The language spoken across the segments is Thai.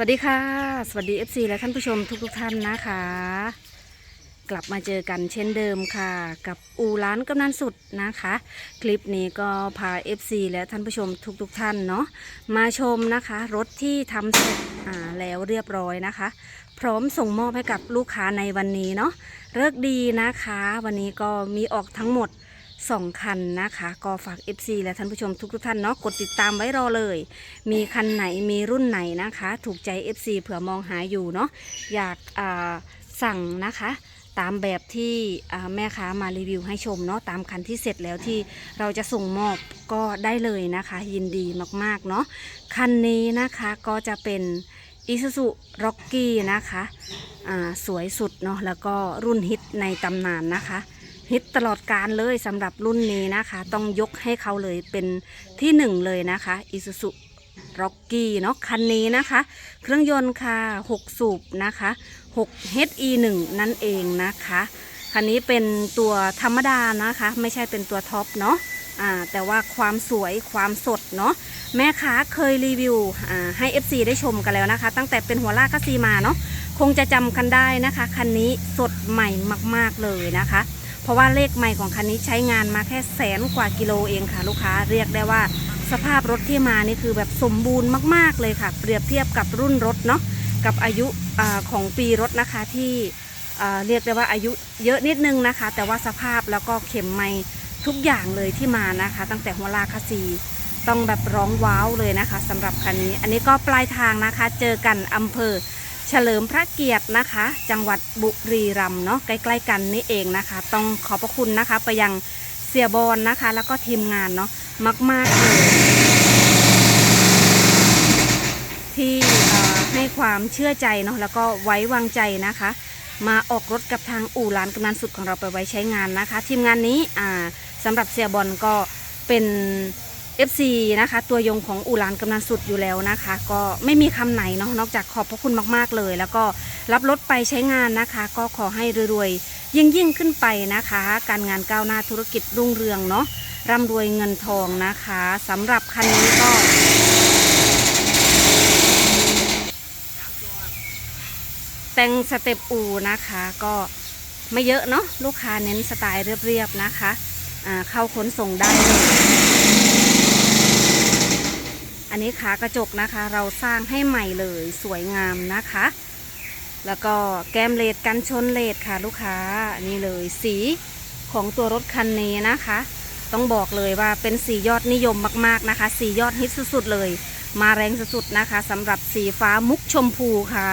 สวัสดีค่ะ สวัสดี FC และท่านผู้ชมทุกๆท่านนะคะ กลับมาเจอกันเช่นเดิมค่ะ กับอูร้านกำนันสุดนะคะ คลิปนี้ก็พา FC และท่านผู้ชมทุกๆท่านเนาะมาชมนะคะ รถที่ทำเสร็จแล้วเรียบร้อยนะคะ พร้อมส่งมอบให้กับลูกค้าในวันนี้เนาะเลิกดีนะคะ วันนี้ก็มีออกทั้งหมด 2คันนะคะ ก็ฝาก FC และท่านผู้ชมทุกๆท่านเนาะกดติดตามไว้รอเลย มีคันไหนมีรุ่นไหนนะคะ ถูกใจ FC เผื่อมองหาอยู่เนาะอยากาสั่งนะคะตามแบบที่แม่ค้ามารีวิวให้ชมเนาะตามคันที่เสร็จแล้วที่เราจะส่งมอบก็ได้เลยนะคะ ยินดีมากๆเนาะคันนี้นะคะก็จะเป็น Isuzu Rocky นะคะสวยสุดเนาะแล้วก็รุ่นฮิตในตำนานนะคะ ฮิตตลอดการเลยสำหรับรุ่นนี้นะคะ ต้องยกให้เขาเลยเป็นที่หนึ่งเลยนะคะ Isuzu Rocky เนาะคันนี้นะคะ เครื่องยนต์ค่ะ 6 สูบนะคะ6 HE1 นั่นเองนะคะ คันนี้เป็นตัวธรรมดานะคะ ไม่ใช่เป็นตัวท็อปเนาะอ่าแต่ว่าความสวยความสดเนาะแม่ค้าเคยรีวิวอ่าให้ FC ได้ชมกันแล้วนะคะ ตั้งแต่เป็นหัวลากคัสซีมาเนาะคงจะจำกันได้นะคะ คันนี้สดใหม่มาก ๆเลยนะคะ ราะว่าเลขใหม่ของคันนี้ใช้งานมาแค่แสนกว่ากิโลเองค่ะ ลูกค้าเรียกได้ว่าสภาพรถที่มานี่คือแบบสมบูรณ์มาก ๆเลยค่ะ เปรียบเทียบกับรุ่นรถเนาะกับอายุอของปีรถนะคะที่เรียกได้ว่าอายุเยอะนิดนึงนะคะ แต่ว่าสภาพแล้วก็เข็มไม้ทุกอย่างเลยที่มานะคะ ตั้งแต่หัวลากคาซีต้องแบบร้องว้าวเลยนะคะสำหรับคันนี้ อันนี้ก็ปลายทางนะคะ เจอกันอำเภอ เฉลิมพระเกียรตินะคะ จังหวัดบุรีรัมย์เนาะใกล้ๆกันนี่เองนะคะ ต้องขอบพระคุณนะคะไปยังเสียบอลนะคะ แล้วก็ทีมงานเนาะมากๆเลยที่ให้ความเชื่อใจเนาะแล้วก็ไว้วางใจนะคะ มาออกรถกับทางอู่ร้านกำนันสุดของเราไปไว้ใช้งานนะคะ ทีมงานนี้อ่าสำหรับเสียบอลก็เป็น FC นะคะ ตัวยงของอู่ร้านกำนันสุดอยู่แล้วนะคะ ก็ไม่มีคำไหนเนาะนอกจากขอบพระคุณมากๆเลย แล้วก็รับรถไปใช้งานนะคะ ก็ขอให้รวยๆยิ่งยิ่งๆขึ้นไปนะคะ การงานก้าวหน้าธุรกิจรุ่งเรืองเนาะร่ำรวยเงินทองนะคะสำหรับคันนี้ก็แต่งสเต็ปอูนะคะก็ไม่เยอะเนาะลูกค้าเน้นสไตล์เรียบๆนะคะเข้าขนส่งได้เลย อันนี้ขากระจกนะคะ เราสร้างให้ใหม่เลยสวยงามนะคะ แล้วก็แก้มเลดกันชนเลดค่ะลูกค้านนี้เลยสีของตัวรถคันนี้นะคะ ต้องบอกเลยว่าเป็นสียอดนิยมมากๆนะคะ สียอดฮิตสุดๆเลย มาแรงสุดๆนะคะสำหรับสีฟ้ามุกชมพูค่ะ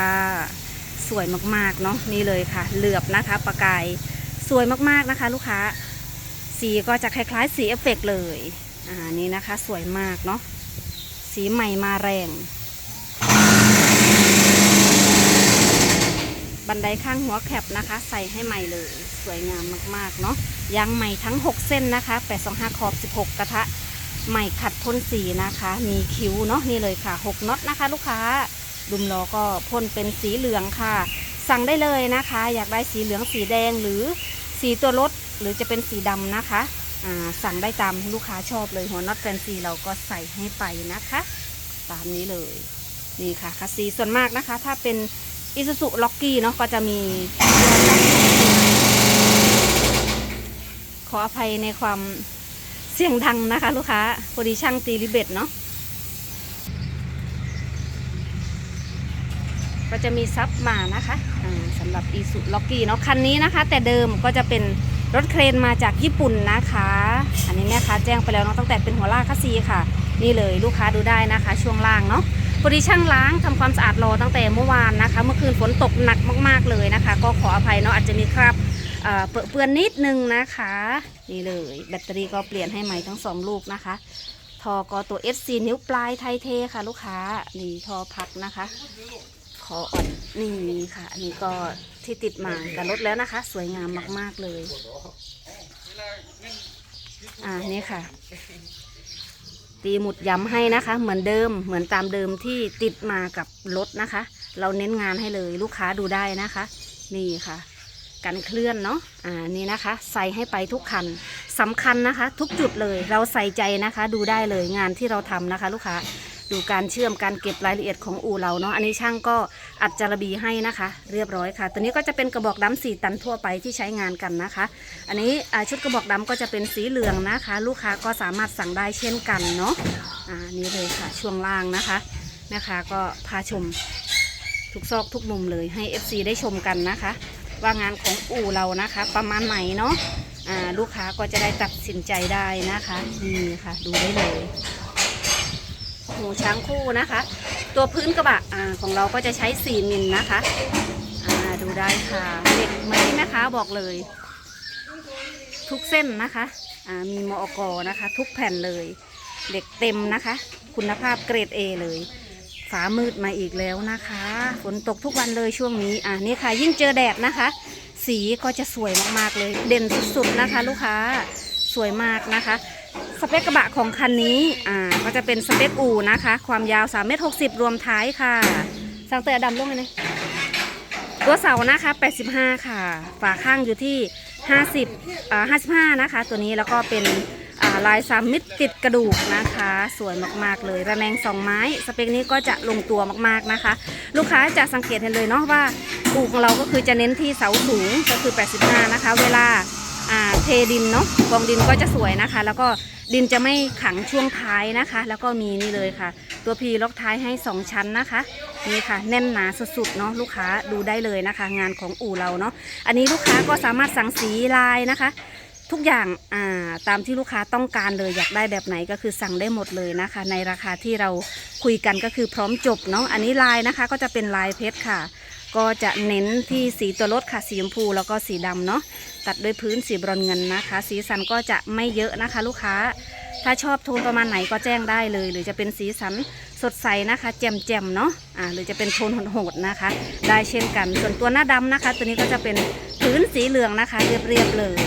สวยมากๆเนาะนี่เลยค่ะ เหลือบนะคะประกายสวยมากๆนะคะ ลูกค้า สีก็จะคล้ายๆสีเอฟเฟกต์เลยอ่านี่นะคะ สวยมากเนาะ สีใหม่มาแรง บันไดข้างหัวแคปนะคะ ใส่ให้ใหม่เลย สวยงามมากๆเนาะยางใหม่ทั้ง 6 เส้นนะคะ825ขอบ 16 กระทะใหม่ขัดพ่นสีนะคะ มีคิ้วเนาะนี่เลยค่ะ 6น็อตนะคะ ลูกค้าดุมล้อก็พ่นเป็นสีเหลืองค่ะ สั่งได้เลยนะคะ อยากได้สีเหลืองสีแดงหรือสีตัวรถหรือจะเป็นสีดำนะคะ สั่งได้ตามลูกค้าชอบเลยหัวน็อตแฟนซีเราก็ใส่ให้ไปนะคะ ตามนี้เลยนี่ค่ะคัสซีส่วนมากนะคะ ถ้าเป็นอิซูซุล็อกกี้เนาะก็จะมี ขออภัยในความเสียงดังนะคะ ลูกค้าพอดีช่างตีริเบตเนาะก็จะมีซับมานะคะสำหรับอีสุล็อกกี้เนาะคันนี้นะคะ แต่เดิมก็จะเป็น รถเครนมาจากญี่ปุ่นนะคะ อันนี้แม่ค้าแจ้งไปแล้วเนาะตั้งแต่เป็นหัวลากคัสซีค่ะ นี่เลยลูกค้าดูได้นะคะ ช่วงล่างเนาะพอดีช่างล้างทำความสะอาดรอตั้งแต่เมื่อวานนะคะ เมื่อคืนฝนตกหนักมาก ๆเลยนะคะ ก็ขออภัยเนาะอาจจะมีคราบเอ่อเปื้อนเปื้อนนิดนึงนะคะ นี่เลย แบตเตอรี่ก็เปลี่ยนให้ใหม่ทั้งสองลูกนะคะทอก็ตัว FC นิ้วปลายไทยเทค่ะ ลูกค้านี่ทอพักนะคะ ขออ่อนนี่ค่ะ อันนี้ก็ ที่ติดมากับรถแล้วนะคะ สวยงามมาก ๆเลย อ่านี่ค่ะ ตีหมุดย้ำให้นะคะ เหมือนเดิมเหมือนตามเดิมที่ติดมากับรถนะคะ เราเน้นงานให้เลยลูกค้าดูได้นะคะ นี่ค่ะกันเคลื่อนเนาะ อ่า นี่นะคะ ใส่ให้ไปทุกคันสำคัญนะคะ ทุกจุดเลย เราใส่ใจนะคะ ดูได้เลยงานที่เราทำนะคะ ลูกค้า ดูการเชื่อมการเก็บรายละเอียดของอู่เราเนาะอันนี้ช่างก็อัดจารบีให้นะคะ เรียบร้อยค่ะ ตัวนี้ก็จะเป็นกระบอกดำสีตันทั่วไปที่ใช้งานกันนะคะ อันนี้ชุดกระบอกดำก็จะเป็นสีเหลืองนะคะ ลูกค้าก็สามารถสั่งได้เช่นกันเนาะอ่านี่เลยค่ะช่วงล่างนะคะแม่ค้าก็พาชมทุกซอกทุกมุมเลยให้ FC ได้ชมกันนะคะ ว่างานของอู่เรานะคะ ประมาณไหนเนาะลูกค้าก็จะได้ตัดสินใจได้นะคะนี่ค่ะดูได้เลย หูช้างคู่นะคะ ตัวพื้นกระบะอของเราก็จะใช้ 4 มิลนะคะดูได้ค่ะเหล็กเหมนที่แม่ค้าบอกเลย ทุกเส้นนะคะมีมอกนะคะ ทุกแผ่นเลยเหล็กเต็มนะคะ คุณภาพเกรด A เลยฟ้ามืดมาอีกแล้วนะคะ ฝนตกทุกวันเลยช่วงนี้อ่านี่ค่ะ ยิ่งเจอแดดนะคะ สีก็จะสวยมากๆเลย เด่นสุดๆนะคะ ลูกค้าสวยมากนะคะ สเปคกระบะของคันนี้อ่าก็จะเป็นสเปคอู่นะคะ ความยาว3เมตร60 รวมท้ายค่ะ สั่งเตอดำลงเลยนะตัวเสานะคะ 85 ค่ะ ฝาข้างอยู่ที่ 50อ่า55 นะคะ ตัวนี้แล้วก็เป็นลายสามมิตรติดกระดูกนะคะ สวยมากๆเลยระแนงสองไม้ สเปคนี้ก็จะลงตัวมากๆนะคะ ลูกค้าจะสังเกตเห็นเลยเนาะว่าอู่ของเราก็คือจะเน้นที่เสาสูงก็คือ 85 นะคะ เวลา เทดินเนาะกองดินก็จะสวยนะคะ แล้วก็ดินจะไม่ขังช่วงท้ายนะคะ แล้วก็มีนี่เลยค่ะ ตัวพีล็อกท้ายให้ 2 ชั้นนะคะนี่ค่ะแน่นหนาสุดๆเนาะลูกค้าดูได้เลยนะคะ งานของอู่เราเนาะอันนี้ลูกค้าก็สามารถสั่งสีลายนะคะ ทุกอย่างาตามที่ลูกค้าต้องการเลยอยากได้แบบไหนก็คือสั่งได้หมดเลยนะคะ ในราคาที่เราคุยกันก็คือพร้อมจบเนาะอันนี้ลายนะคะก็จะเป็นลายเพชรค่ะ ก็จะเน้นที่สีตัวรถค่ะ สีชมพูแล้วก็สีดำเนาะตัดด้วยพื้นสีบรอนเงินนะคะ สีสันก็จะไม่เยอะนะคะ ลูกค้า ถ้าชอบโทนประมาณไหนก็แจ้งได้เลย หรือจะเป็นสีสันสดใสนะคะแจ่มๆเนาะอ่าหรือจะเป็นโทนโหดๆนะคะ ได้เช่นกัน ส่วนตัวหน้าดำนะคะ ตัวนี้ก็จะเป็นพื้นสีเหลืองนะคะ เรียบๆเลย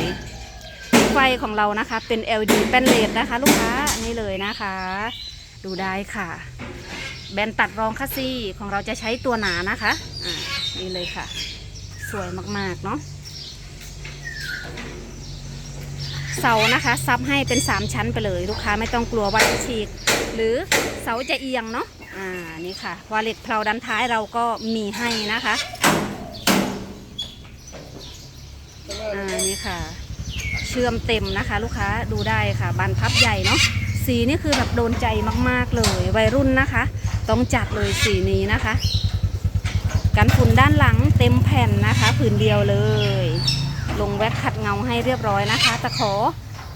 ไฟของเรานะคะเป็น LED แป้นเลดนะคะ ลูกค้านี่เลยนะคะ ดูได้ค่ะ แบนตัดรองคัสซีของเราจะใช้ตัวหนานะคะอ่า นี่เลยค่ะ สวยมากๆเนาะเสานะคะซับให้เป็น3ชั้นไปเลย ลูกค้าไม่ต้องกลัวว่าจะฉีก หรือเสาจะเอียงเนาะอ่านี่ค่ะวาเล็ตเพลาดันท้ายเราก็มีให้นะคะอ่านี่ค่ะ เชื่อมเต็มนะคะ ลูกค้าดูได้ค่ะบานพับใหญ่เนาะสีนี่คือแบบโดนใจมากๆเลย วัยรุ่นนะคะ ต้องจัดเลยสีนี้นะคะ กันฝุ่นด้านหลังเต็มแผ่นนะคะผืนเดียวเลย ลงแว็กขัดเงาให้เรียบร้อยนะคะตะขอ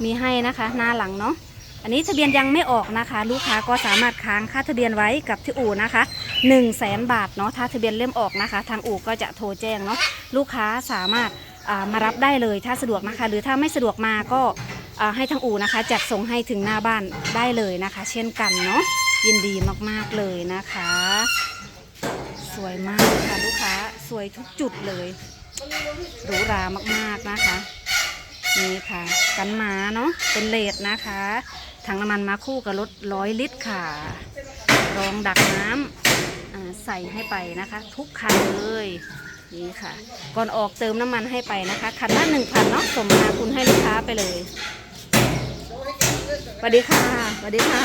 มีให้นะคะ หน้าหลังเนาะอันนี้ทะเบียนยังไม่ออกนะคะ ลูกค้าก็สามารถค้างค่าทะเบียนไว้กับที่อู่นะคะ1 0 0 0 0แสนบาทเนาะถ้าทะเบียนเล่มออกนะคะ ทางอู่ก็จะโทรแจ้งเนาะลูกค้าสามารถมารับได้เลยถ้าสะดวกนะคะ หรือถ้าไม่สะดวกมาก็ให้ทางอู่นะคะ จัดส่งให้ถึงหน้าบ้านได้เลยนะคะ เช่นกันเนาะยินดีมากๆเลยนะคะ สวยมากค่ะลูกค้าสวยทุกจุดเลยหรูหรามากๆนะคะ นี่ค่ะ กันหมาเนาะเป็นเลดนะคะถังน้ำมันมาคู่กับรถร้อยลิตรค่ะรองดักน้ำใส่ให้ไปนะคะ ทุกคันเลยนี่ค่ะ ก่อนออกเติมน้ำมันให้ไปนะคะ คันละหนึ่งพันเนาะสมนาคุณให้ลูกค้าไปเลยสวัสดีค่ะสวัสดีค่ะ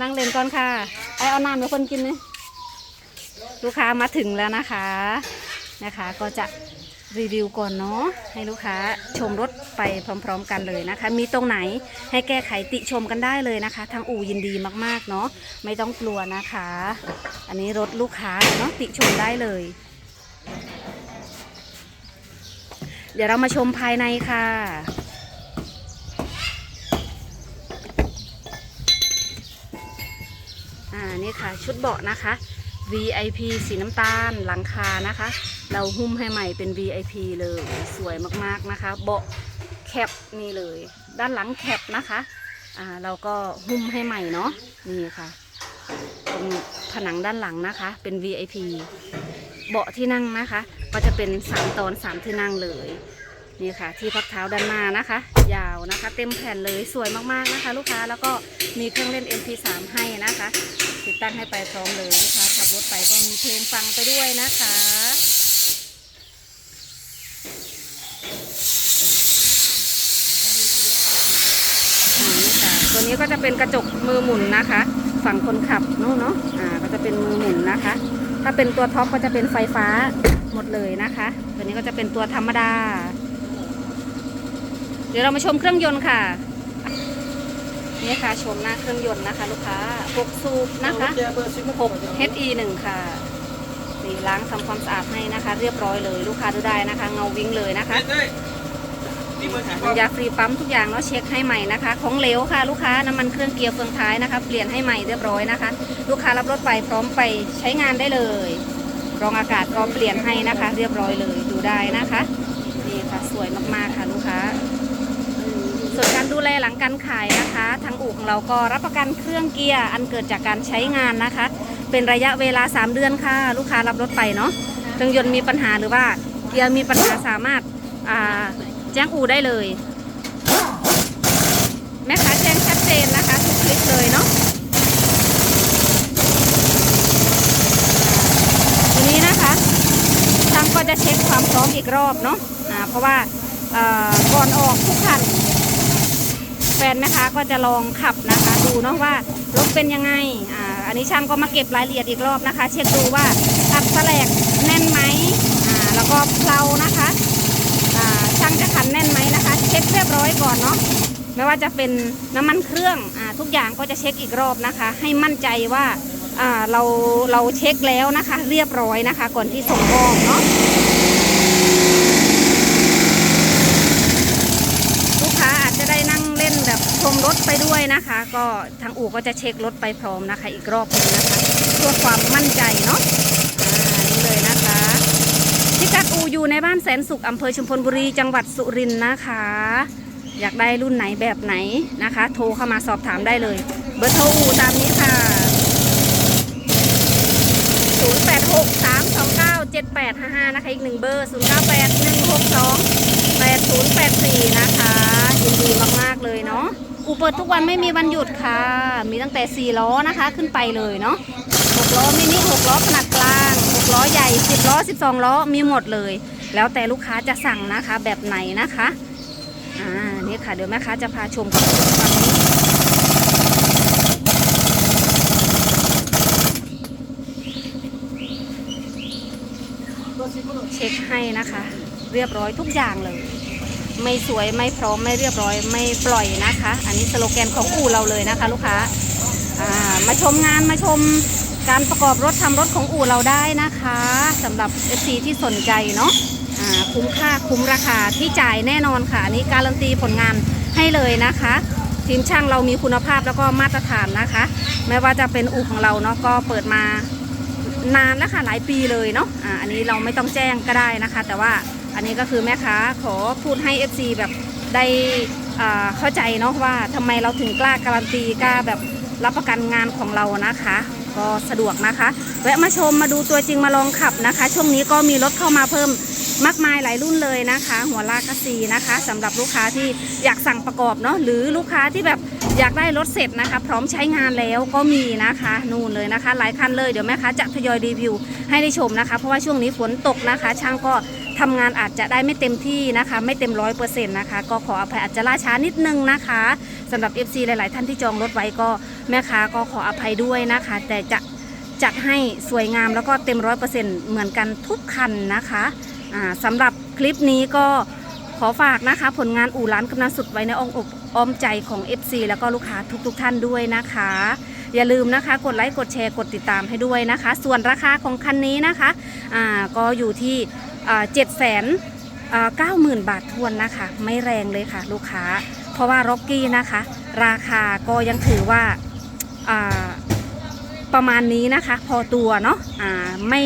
นั่งเล่นก่อนค่ะ ไอเอาน้ำให้คนกินเลยลูกค้ามาถึงแล้วนะคะนะคะ ก็จะรีวิวก่อนเนาะให้ลูกค้าชมรถไปพร้อม ๆ กันเลยนะคะ มีตรงไหนให้แก้ไขติชมกันได้เลยนะคะ ทางอู่ยินดีมากๆเนาะไม่ต้องกลัวนะคะ อันนี้รถลูกค้าเนาะติชมได้เลย เดี๋ยวเรามาชมภายในค่ะ อ่า นี่ค่ะ ชุดเบาะนะคะ VIP สีน้ำตาลหลังคานะคะ เราหุ้มให้ใหม่เป็น VIP เลยสวยมากๆนะคะ เบาะแคปนี่เลย ด้านหลังแคปนะคะอ่าเราก็หุ้มให้ใหม่เนาะนี่ค่ะตรงผนังด้านหลังนะคะ เป็น VIP เบาะที่นั่งนะคะ ก็จะเป็น 3 ตอน 3 ที่นั่งเลย นี่ค่ะ ที่พักเท้าด้านหน้านะคะ ยาวนะคะ เต็มแผ่นเลยสวยมากๆนะคะ ลูกค้าแล้วก็มีเครื่องเล่น MP3 ให้นะคะ ติดตั้งให้ไปพร้อมเลยลูกค้าขับรถไปก็มีเพลงฟังไปด้วยนะคะอ่านี่ค่ะตัวนี้ก็จะเป็นกระจกมือหมุนนะคะ ฝั่งคนขับนู่นเนาะอ่าก็จะเป็นมือหมุนนะคะ ถ้าเป็นตัวท็อปก็จะเป็นไฟฟ้าหมดเลยนะคะ ตัวนี้ก็จะเป็นตัวธรรมดา เดี๋ยวเรามาชมเครื่องยนต์ค่ะนี่ค่ะชมหน้าเครื่องยนต์นะคะ ลูกค้า6สูบนะคะ6 HE 1ค่ะนี่ล้างทำความสะอาดให้นะคะ เรียบร้อยเลยลูกค้าดูได้นะคะ เงาวิ่งเลยนะคะน้ำยาฟรีปั๊มทุกอย่างเนาะเช็คให้ใหม่นะคะ ของเหลวค่ะ ลูกค้าน้ำมันเครื่องเกียร์เฟืองท้ายนะคะ เปลี่ยนให้ใหม่เรียบร้อยนะคะ ลูกค้ารับรถไปพร้อมไปใช้งานได้เลย รองอากาศก็เปลี่ยนให้นะคะ เรียบร้อยเลยดูได้นะคะนี่ค่ะสวยมากๆค่ะลูกค้า ส่วนการดูแลหลังการขายนะคะทางอู่ของเราก็รับประกันเครื่องเกียร์อันเกิดจากการใช้งานนะคะ เป็นระยะเวลา 3 เดือนค่ะ ลูกค้ารับรถไปเนาะเครื่องยนต์มีปัญหาหรือว่าเกียร์มีปัญหาสามารถาแจ้งอู่ได้เลย แม่ค้าแจ้งชัดเจนนะคะทุกคลิปเลยเนาะทีนี้นะคะช่างก็จะเช็คความพร้อมอีกรอบเนาะอ่าเพราะว่าก่อนออกทุกคัน แฟนแม่ค้าก็จะลองขับนะคะ ดูเนาะว่ารถเป็นยังไงอ่าอันนี้ช่างก็มาเก็บรายละเอียดอีกรอบนะคะ เช็คดูว่าอัดแสลกแน่นไหมอ่าแล้วก็เพลานะคะอ่าช่างจะขันแน่นไหมนะคะ เช็คเรียบร้อยก่อนเนาะไม่ว่าจะเป็นน้ำมันเครื่องอ่าทุกอย่างก็จะเช็คอีกรอบนะคะ ให้มั่นใจว่าอ่าเราเราเช็คแล้วนะคะ เรียบร้อยนะคะ ก่อนที่ส่งออกเนาะ ลูกค้าอาจจะได้นั่งเล่นแบบชม รถไปด้วยนะคะ ก็ทางอู่ก็จะเช็ครถไปพร้อมนะคะ อีกรอบหนึงนะคะเพื่อความมั่นใจเนาะนี่เลยนะคะพิกัดอู่อยู่ในบ้านแสนสุขอำเภอชุมพลบุรีจังหวัดสุรินทร์นะคะ อยากได้รุ่นไหนแบบไหนนะคะ โทรเข้ามาสอบถามได้เลย เบอร์โทรอู่ตามนี้ค่ะ 0863297855 นะคะ อีกหนึ่งเบอร์ 0981628084 นะคะ ยินดีมาก ๆ เลยเนาะ อูเปิดทุกวันไม่มีวันหยุดค่ะ มีตั้งแต่ 4 ล้อนะคะขึ้นไปเลยเนาะ6ล้อมินิ6ล้อขนาดกลาง6ล้อใหญ่ 10 ล้อ 12 ล้อมีหมดเลย แล้วแต่ลูกค้าจะสั่งนะคะแบบไหนนะคะอ่านี่ค่ะเดี๋ยวแม่ค้าจะพาชมกับฝั่งนี้เช็คให้นะคะ เรียบร้อยทุกอย่างเลย ไม่สวยไม่พร้อมไม่เรียบร้อยไม่ปล่อยนะคะ อันนี้สโลแกนของอู่เราเลยนะคะ ลูกค้าอ่ามาชมงานมาชมการประกอบรถทำรถของอู่เราได้นะคะสำหรับ FC ที่สนใจเนาะอ่าคุ้มค่าคุ้มราคาที่จ่ายแน่นอนค่ะ อันนี้การันตีผลงานให้เลยนะคะทีมช่างเรามีคุณภาพแล้วก็มาตรฐานนะคะ ไม่ว่าจะเป็นอู่ของเราเนาะก็เปิดมานานแล้วค่ะหลายปีเลยเนาะอ่าอันนี้เราไม่ต้องแจ้งก็ได้นะคะ แต่ว่า อันนี้ก็คือแม่ค้าขอพูดให้ FC แบบได้เข้าใจเนาะว่าทำไมเราถึงกล้าการันตีกล้าแบบรับประกันงานของเรานะคะ ก็สะดวกนะคะแวะมาชมมาดูตัวจริงมาลองขับนะคะ ช่วงนี้ก็มีรถเข้ามาเพิ่มมากมายหลายรุ่นเลยนะคะ หัวลากกระซีนะคะสำหรับลูกค้าที่อยากสั่งประกอบเนาะหรือลูกค้าที่แบบอยากได้รถเสร็จนะคะ พร้อมใช้งานแล้วก็มีนะคะนู่นเลยนะคะ หลายคันเลยเดี๋ยวแม่ค้าจะทยอยรีวิวให้ได้ชมนะคะ เพราะว่าช่วงนี้ฝนตกนะคะ ช่างก็ ทำงานอาจจะได้ไม่เต็มที่นะคะ ไม่เต็มร้อยเปอร์เซ็นต์นะคะก็ขออภัยอาจจะล่าช้านิดนึงนะคะสำหรับ FC หลาย ๆ ท่านที่จองรถไว้ก็แม่ค้าก็ขออภัยด้วยนะคะ แต่จะจัดให้สวยงามแล้วก็เต็มร้อยเปอร์เซ็นต์เหมือนกันทุกคันนะคะอ่าสำหรับคลิปนี้ก็ขอฝากนะคะ ผลงานอู่ร้านกำนันสุดไว้ในอ้อมอกอ้อมใจของ FC แล้วก็ลูกค้าทุกๆทท่านด้วยนะคะ อย่าลืมนะคะ กดไลค์กดแชร์กดติดตามให้ด้วยนะคะ ส่วนราคาของคันนี้นะคะอ่าก็อยู่ที่ เจ็ดแสนเก้าหมื่นบาททวนนะคะ ไม่แรงเลยค่ะลูกค้า เพราะว่าร็อกกี้นะคะ ราคาก็ยังถือว่าประมาณนี้นะคะ พอตัวเนาะอ่าไม่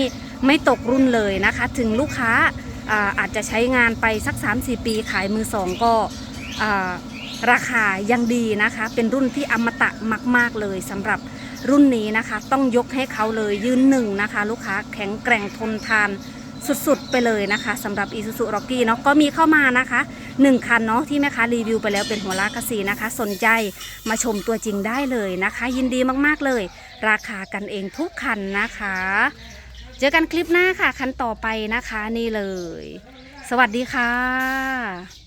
ไม่ตกรุ่นเลยนะคะ ถึงลูกค้าอาอาจจะใช้งานไปสัก 3-4 ปีขายมือสองก็ราคายังดีนะคะ เป็นรุ่นที่อมตะมาก ๆ เลยสำหรับรุ่นนี้นะคะ ต้องยกให้เขาเลยยืนหนึ่งนะคะ ลูกค้าแข็งแกร่งทนทาน สุดๆไปเลยนะคะสำหรับ Isuzu Rocky เนาะก็มีเข้ามานะคะ 1 คันเนาะที่แม่ค้ารีวิวไปแล้วเป็นหัวลากกระสีนะคะ สนใจมาชมตัวจริงได้เลยนะคะ ยินดีมากๆเลย ราคากันเองทุกคันนะคะ เจอกันคลิปหน้าค่ะ คันต่อไปนะคะนี่เลย สวัสดีค่ะ